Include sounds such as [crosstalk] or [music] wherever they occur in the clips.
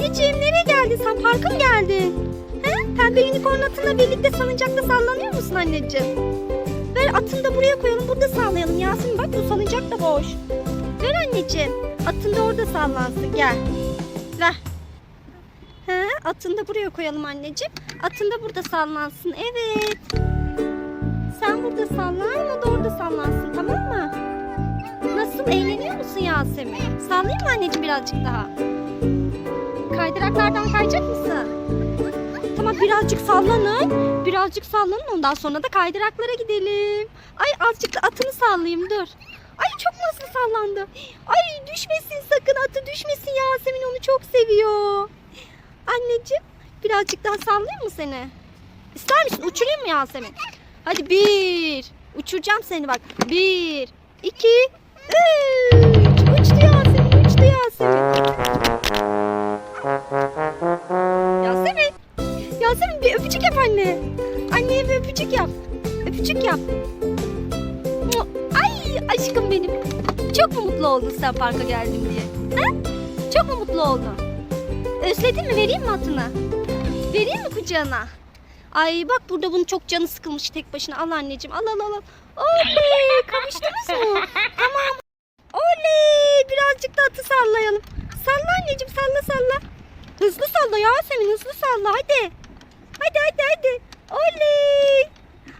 Anneciğim nereye geldin sen? Parka mı geldin? He? Pembe unicorn atınla birlikte salıncakta sallanıyor musun anneciğim? Ver atını da buraya koyalım burada sallayalım Yasemin bak bu salıncak da boş. Ver anneciğim. Atın da orada sallansın gel. Ver. He, atını da buraya koyalım anneciğim. Atın da burada sallansın. Evet. Sen burada sallan, o da orada sallansın tamam mı? Nasıl eğleniyor musun Yasemin? Sallayayım mı anneciğim birazcık daha? Kaydıraklardan kayacak mısın? Tamam birazcık sallanın. Birazcık sallanın ondan sonra da kaydıraklara gidelim. Ay azıcık atını sallayayım dur. Ay çok nasıl sallandı. Ay düşmesin sakın atı düşmesin Yasemin onu çok seviyor. Anneciğim birazcık daha sallayayım mı seni? İster misin uçurayım mı Yasemin? Hadi bir. Uçuracağım seni bak. Bir, iki, üç. Bir öpücük yap anne. Anneye bir öpücük yap. Öpücük yap. Ay aşkım benim. Çok mu mutlu oldun sen parka geldim diye? Ha? Çok mu mutlu oldun? Özledin mi? Vereyim mi atını? Vereyim mi kucağına? Ay bak burada bunun çok canı sıkılmış tek başına. Al anneciğim al al al. Oley kavuştunuz mu? tamam. Oley birazcık da atı sallayalım. Salla anneciğim salla salla. Hızlı salla Yasemin hızlı salla hadi. Hadi hadi hadi. Oley.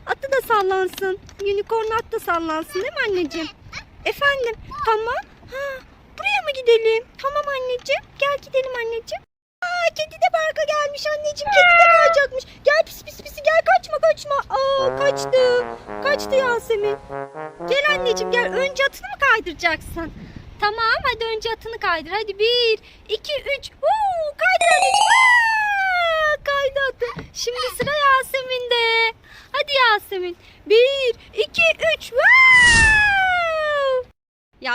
Atı da sallansın. Unicorn at da sallansın değil mi anneciğim? Efendim tamam. Ha, buraya mı gidelim? Tamam anneciğim. Gel gidelim anneciğim. Aa kedi de parka gelmiş anneciğim. Kedi de kayacakmış. Gel pis pis pisi gel kaçma kaçma. Aa kaçtı. Kaçtı Yasemin. Gel anneciğim gel. Önce atını mı kaydıracaksın? Tamam hadi önce atını kaydır. Hadi bir, iki, üç. Huu, kaydır anneciğim. Aa, kaydı atı. Şimdi sıra Yasemin'de. Hadi Yasemin. Bir, iki, üç. Wow!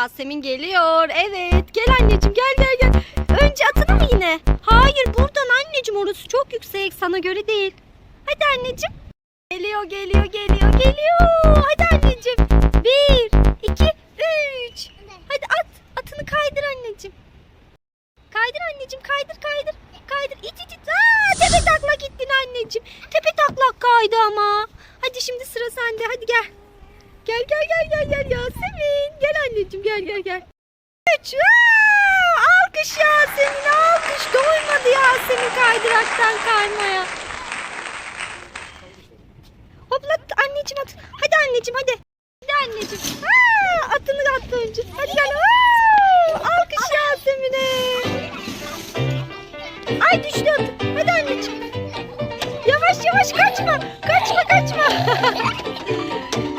Yasemin geliyor. Evet. Gel anneciğim gel gel gel. Önce atını mı yine? Hayır buradan anneciğim orası çok yüksek. Sana göre değil. Hadi anneciğim. Geliyor geliyor geliyor geliyor. Hadi anneciğim. Bir, iki, üç. Hadi at. Atını kaydır anneciğim. Kaydır anneciğim kaydır kaydır. Kaydır it it it. Aa, tepe taklak gittin anneciğim. Tepe taklak kaydı ama. Hadi şimdi sıra sende hadi gel. Gel gel gel gel gel Yasemin. Gel gel gel. Üç. Aa, alkış Yasemin alkış. Doymadı Yasemin kaydıraktan kaymaya. Hopla anneciğim at. Hadi anneciğim hadi. Hadi anneciğim. Aa, atını attı önce. Hadi gel. Aa, alkış Yasemin'e. Ay düştü atı. Hadi anneciğim. Yavaş yavaş kaçma. Kaçma kaçma. [laughs]